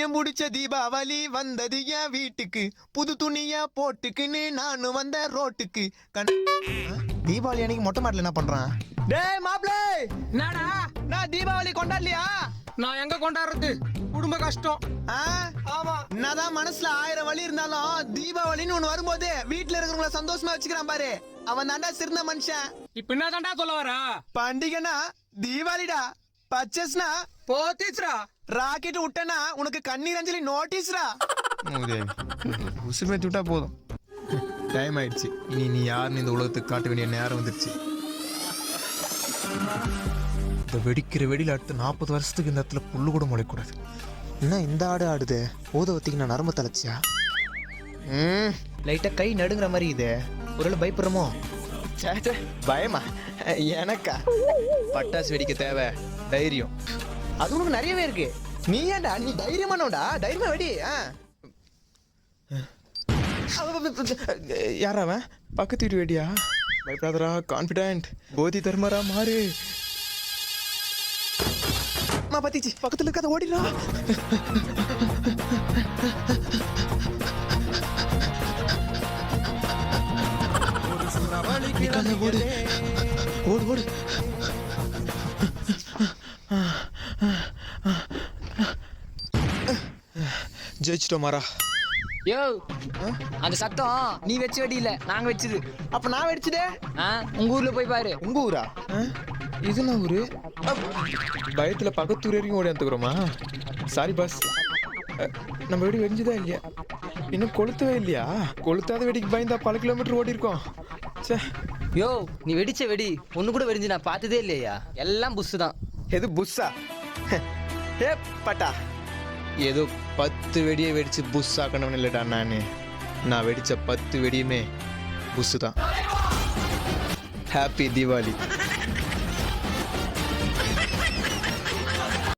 பைத்தியம் முடிச்ச தீபாவளி வந்தது என் வீட்டுக்கு. புது துணிய போட்டுக்குன்னு நானும் வந்த ரோட்டுக்கு. கண்? தீபாவளி அன்னைக்கு மொட்டை மாடல என்ன பண்றான்? டேய் மாப்ளே என்னடா? நான் தீபாவளி கொண்டாடலையா? நான் எங்க கொண்டாடுறது? குடும்ப கஷ்டம்? ஆமா. என்னதான் மனசுல ஆயிரம் வழி இருந்தாலும் தீபாவளின்னு ஒண்ணு வரும்போது வீட்டுல இருக்கிறவங்கள சந்தோஷமா வச்சுக்கிறான் பாரு. அவன் தாண்டா சிறந்த மனுஷன். இப்ப என்ன தாண்டா சொல்ல வரா பண்டிகைனா தீபாவளிடா. பர்ச்சேஸ்னா போத்திச்சுரா ராக்கெட் விட்டனா உனக்கு கண்ணீர் அஞ்சலி நோட்டீஸ்ரா. உசுர் மேத்தி விட்டா போதும். டைம் ஆயிடுச்சு. இனி நீ யாருன்னு இந்த உலகத்துக்கு காட்ட வேண்டிய நேரம் வந்துருச்சு. இந்த வெடிக்கிற வெடியில் அடுத்த நாற்பது வருஷத்துக்கு இந்த இடத்துல புல்லு கூட முளைக்கூடாது என்ன இந்த ஆடு ஆடுது? ஊதவத்திக்கு நான் நரம்பு தலைச்சியா ம். லைட்டாக கை நடுங்கிற மாதிரி இது. ஒருவேளை பயப்படுறமோ? பயமா? எனக்கா? பட்டாசு வெடிக்க தேவை. தைரியம். அது உனக்கு நிறையவே இருக்கு. நீ ஏன்டா? நீ தைரியமானோடா தைரியமா வெடி ஆ. யாரா அவன்? பக்கத்து வீட்டு வெடியா? பயப்படாதடா கான்ஃபிடென்ட் போதி தர்மரா மாறு. பத்திச்சு பக்கத்துல இருக்காத ஓடிடா நிக்காத ஓடு. ஓடு ஓடு. ஜெயிச்சிட்டோம் மாறா. யோ அந்த சத்தம் நீ வச்ச வெடி இல்ல நாங்க வச்சது. அப்ப நான் வெடிச்சதே உங்க ஊர்ல போய் பாரு. உங்க ஊரா? இது என்ன ஊரு? பயத்துல பக்கத்து ஊர் வரைக்கும் ஓடி வந்துக்கிறோமா? சாரி பாஸ் நம்ம வெடி வெடிஞ்சுதா இல்லையா? இன்னும் கொளுத்தவே இல்லையா? கொளுத்தாத வெடிக்கு பயந்தா பல கிலோமீட்டர் ஓடி இருக்கோம் யோ நீ வெடிச்ச வெடி. ஒண்ணு கூட வெடிஞ்சு நான் பார்த்ததே இல்லையா? எல்லாம் புஷ் தான். எது புஸ்ஸா ஏ பட்டா. ஏதோ பத்து வெடியை வெடிச்சு புஷ் ஆக்கணும்னு இல்லைடா நான். நான் வெடிச்ச பத்து வெடியுமே புஸ்ஸு தான். ஹாப்பி தீபாவளி